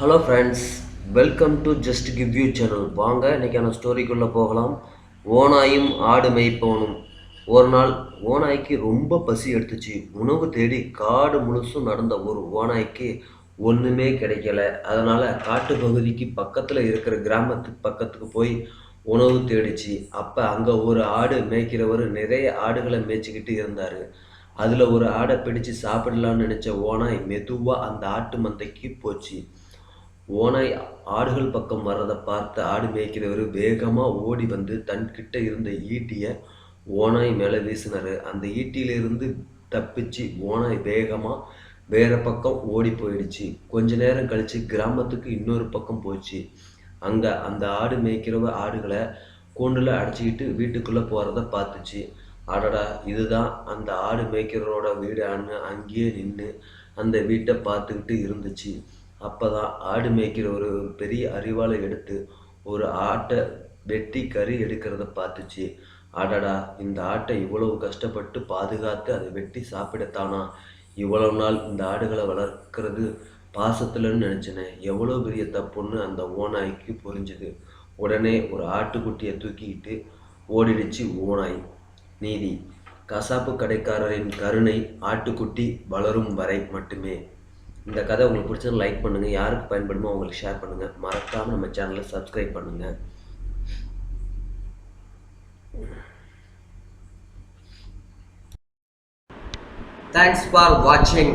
Hello friends welcome to just give you channel வாங்க இன்றைக்கான ஸ்டோரிக்குள்ளே போகலாம். ஓனாயும் ஆடு மேய்ப்பவனும். ஒரு நாள் ஓனாய்க்கு ரொம்ப பசி எடுத்துச்சு. உணவு தேடி காடு முழுசும் நடந்த ஒரு ஓநாய்க்கு ஒன்றுமே கிடைக்கல. அதனால் காட்டு பகுதிக்கு பக்கத்தில் இருக்கிற கிராமத்துக்கு பக்கத்துக்கு போய் உணவு தேடிச்சு. அப்போ அங்கே ஒரு ஆடு மேய்க்கிறவர் நிறைய ஆடுகளை மேய்ச்சிக்கிட்டு இருந்தார். அதில் ஒரு ஆடை பிடிச்சு சாப்பிடலான்னு நினச்ச ஓனாய் மெதுவாக அந்த ஆட்டு மந்தைக்கு போச்சு. ஓனாய் ஆடுகள் பக்கம் வர்றதை பார்த்த ஆடு மேய்க்கிறவர் வேகமாக ஓடி வந்து தன்கிட்ட இருந்த ஈட்டியை ஓனாய் மேலே வீசினார். அந்த ஈட்டியிலிருந்து தப்பிச்சு ஓனாய் வேகமாக வேற பக்கம் ஓடி போயிடுச்சு. கொஞ்ச நேரம் கழித்து கிராமத்துக்கு இன்னொரு பக்கம் போச்சு. அங்கே அந்த ஆடு மேய்க்கிறவ ஆடுகளை கூண்டில் அடைச்சிக்கிட்டு வீட்டுக்குள்ளே போகிறத பார்த்துச்சு. அடடா இதுதான் அந்த ஆடு மேய்க்கிறவரோட வீடான்னு அங்கேயே நின்று அந்த வீட்டை பார்த்துக்கிட்டு இருந்துச்சு. அப்போ தான் ஆடு மேய்க்கிற ஒரு பெரிய அரிவாளை எடுத்து ஒரு ஆட்டை வெட்டி கறி எடுக்கிறத பார்த்துச்சு. அடடா இந்த ஆட்டை இவ்வளவு கஷ்டப்பட்டு பாதுகாத்து அதை வெட்டி சாப்பிடத்தானா? இவ்வளவு நாள் இந்த ஆடுகளை வளர்க்குறது பாசத்துலன்னு நினச்சினேன் எவ்வளோ பெரிய தப்புன்னு அந்த ஓநாய்க்கு புரிஞ்சுது. உடனே ஒரு ஆட்டுக்குட்டியை தூக்கிக்கிட்டு ஓடிடுச்சு ஓநாய். நீதி கசாப்பு கடைக்காரரின் கருணை ஆட்டுக்குட்டி வளரும் வரை மட்டுமே. இந்த கதை உங்களுக்கு பிடிச்சது லைக் பண்ணுங்கள் யாருக்கு பயன்படுமோ அவங்களுக்கு ஷேர் பண்ணுங்கள் மறக்காமல் நம்ம சேனலை சப்ஸ்கிரைப் பண்ணுங்கள் தேங்க்ஸ் ஃபார் வாட்சிங்